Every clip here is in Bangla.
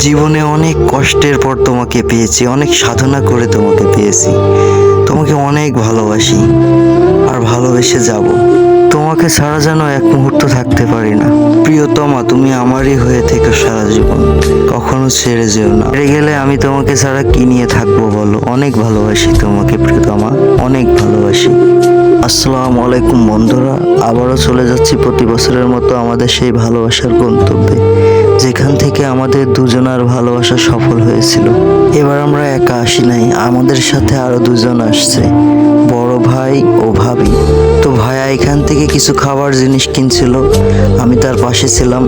জীবনে অনেক কষ্টের পর তোমাকে পেয়েছি, অনেক সাধনা করে তোমাকে পেয়েছি। তোমাকে অনেক ভালোবাসি আর ভালোবেসে যাব। তোমাকে ছাড়া যেন এক মুহূর্ত থাকতে পারি না। প্রিয়তমা, তুমি আমারই হয়ে থেকো সারা জীবন। কখনো ছেড়ে যেও না। ছেড়ে গেলে আমি তোমাকে ছাড়া কি নিয়ে থাকব বলো? অনেক ভালোবাসি তোমাকে প্রিয়তমা, অনেক ভালোবাসি। আসসালামু আলাইকুম বন্ধুরা। আবারও চলে যাচ্ছি প্রতি বছরের মতো আমাদের সেই ভালোবাসার গন্তব্যে। যেখান থেকে আমাদের দুজনার ভালোবাসা সফল হয়েছিল। এবার আমরা একা আসি নাই, আমাদের সাথে আরও দুজন আসছে, বড় ভাই ও ভাবি। তো ভাইয়া এখান থেকে কিছু খাবার জিনিস কিনছিল, আমি তার পাশে ছিলাম।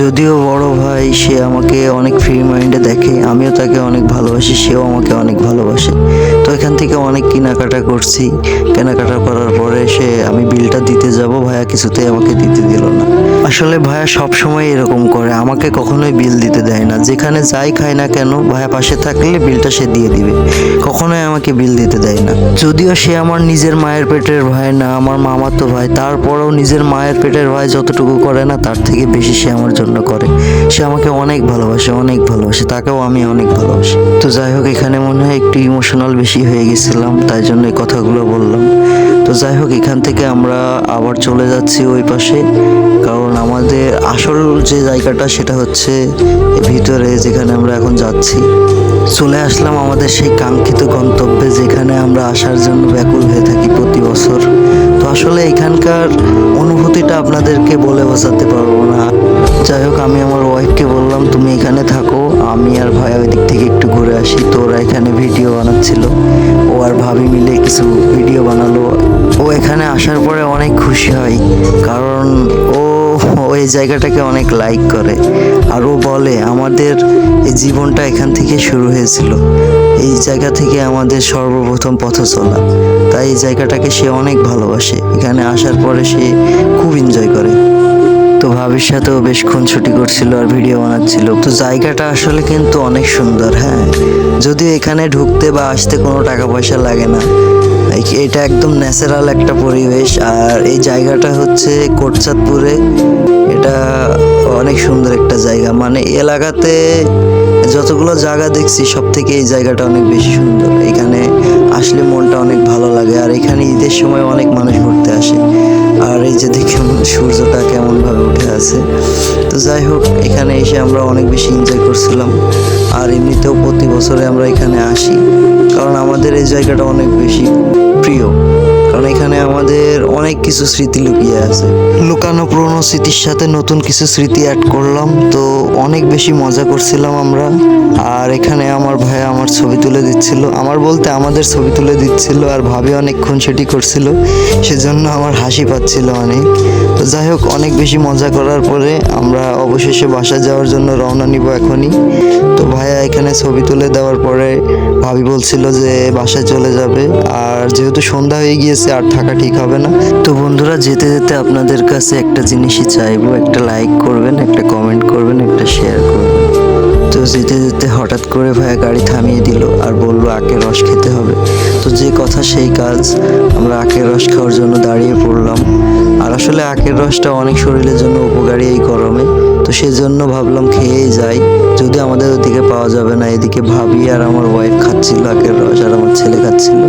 যদিও বড় ভাই, সে আমাকে অনেক ফ্রি মাইন্ডে দেখে, আমিও তাকে অনেক ভালোবাসি, সেও আমাকে অনেক ভালোবাসে। তো এখান থেকে অনেক কেনাকাটা করছি, কেনাকাটা করার পরে সে আমি বিলটা দিতে যাব, ভাইয়া কিছুতেই আমাকে দিতে দিল না। আসলে ভাইয়া সব সময় এরকম করে, আমাকে কখনোই বিল দিতে দেয় না। যেখানে যাই খাই না কেন, ভাইয়া পাশে থাকলে বিলটা সে দিয়ে দিবে। কখনোই আমাকে বিল দিতে দেয় না। যদিও সে আমার নিজের মায়ের পেটের ভাই না, আমার মামা তো ভাই, তারপরেও নিজের মায়ের পেটের ভাই যতটুকু করে না, তার থেকে বেশি সে আমার জন্য করে। সে আমাকে অনেক ভালোবাসে অনেক ভালোবাসে, তাকেও আমি অনেক ভালোবাসি। তো যাই হোক, এখানে মনে হয় একটু ইমোশনাল বেশি হয়ে গেছিলাম, তাই জন্য এই কথাগুলো বললাম। তো যাই হোক, এখান থেকে আমরা আবার চলে যাচ্ছি ওই পাশে। কারণ আমাদের আসল যে জায়গাটা, সেটা হচ্ছে ভিতরে যেখানে আমরা এখন যাচ্ছি। চলে আসলাম আমাদের সেই কাঙ্ক্ষিত গন্তব্যে, যেখানে আমরা আসার জন্য ব্যাকুল হয়ে থাকি প্রতি বছর। তো আসলে এখানকার অনুভূতিটা আপনাদেরকে বলে বোঝাতে পারব না। যাই হোক, আমি আমার ওয়াইফকে বললাম, তুমি এখানে থাকো, আমি আর ভাই ওই দিক থেকে একটু ঘুরে আসি। তো ওরা এখানে ভিডিও বানাচ্ছিল। ও আর ভাবি মিলে কিছু ভিডিও বানালো। আসার পরে অনেক খুশি হয় কারণ ও ওই জায়গাটাকে অনেক লাইক করে। আর ও বলে, আমাদের এই জীবনটা এখান থেকে শুরু হয়েছিল। এই জায়গা থেকে আমাদের সর্বপ্রথম পথ চলা। তাই এই জায়গাটাকে সে অনেক ভালোবাসে। এখানে আসার পরে সে খুব এনজয় করে। তো ভাবির সাথেও বেশ খুনছুটি করছিল আর ভিডিও বানাচ্ছিল। তো জায়গাটা আসলে কিন্তু অনেক সুন্দর হ্যাঁ। যদিও এখানে ঢুকতে বা আসতে কোনো টাকা পয়সা লাগে না। এটা একদম ন্যাচারাল একটা পরিবেশ, আর এই জায়গাটা হচ্ছে কোটচাঁদপুরে এটা অনেক সুন্দর একটা জায়গা। মানে এলাকাতে যতগুলো জায়গা দেখছি সব থেকে এই জায়গাটা অনেক বেশি সুন্দর। এখানে আসলে মনটা অনেক ভালো লাগে, আর এখানে ঈদের সময় অনেক মানুষ ঘুরতে আসে। আর এই যে দেখুন, সূর্যটা কেমনভাবে উঠে আছে। তো যাই হোক, এখানে এসে আমরা অনেক বেশি এনজয় করছিলাম। আর এমনিতেও প্রতি বছরে আমরা এখানে আসি। কারণ আমাদের এই জায়গাটা অনেক বেশি প্রিয় কারণ এখানে আমাদের অনেক কিছু স্মৃতি লুকিয়ে আছে। লুকানো পুরনো স্মৃতির সাথে নতুন কিছু স্মৃতি অ্যাড করলাম, তো অনেক বেশি মজা করছিলাম আমরা। আর এখানে আমার ভাই আমার ছবি তুলে দিচ্ছিল। আমার বলতে আমাদের ছবি তুলে দিচ্ছিল আর ভাবি অনেকক্ষণ সেটি করছিল। সেজন্য আমার হাসি পাচ্ছিল অনেক। তো যাই হোক, অনেক বেশি মজা করার পরে আমরা অবশেষে বাসা যাওয়ার জন্য রওনা নিব এখনই। তো ভাইয়া এখানে ছবি তুলে দেওয়ার পরে ভাবি বলছিল যে বাসায় চলে যাবে। আর যেহেতু সন্ধ্যা হয়ে গিয়েছে আর থাকা ঠিক হবে না। তো বন্ধুরা, যেতে যেতে আপনাদের কাছে একটা জিনিসই চাইব, একটা লাইক করবেন, একটা কমেন্ট করবেন, একটা শেয়ার করবেন। তো যেতে যেতে হঠাৎ করে ভাইয়া গাড়ি থামিয়ে দিল আর বলল আখের রস খেতে হবে। তো যে কথা সেই কাজ, আমরা আখের রস খাওয়ার জন্য দাঁড়িয়ে পড়লাম। আর আসলে আখের রসটা অনেক শরীরের জন্য উপকারী এই গরমে। তো সেজন্য ভাবলাম খেয়েই যাই। যদি আমাদের ওদিকে পাওয়া যাবে না, এদিকে ভাবি আর আমার ওয়াইফ খাচ্ছিল, আগের রস আর আমার ছেলে খাচ্ছিল।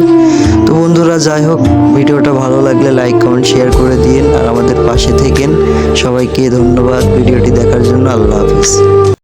তো বন্ধুরা, যাই হোক, ভিডিওটা ভালো লাগলে লাইক কমেন্ট শেয়ার করে দিন আর আমাদের পাশে থেকেন। সবাইকে ধন্যবাদ ভিডিওটি দেখার জন্য, আল্লাহ হাফিজ।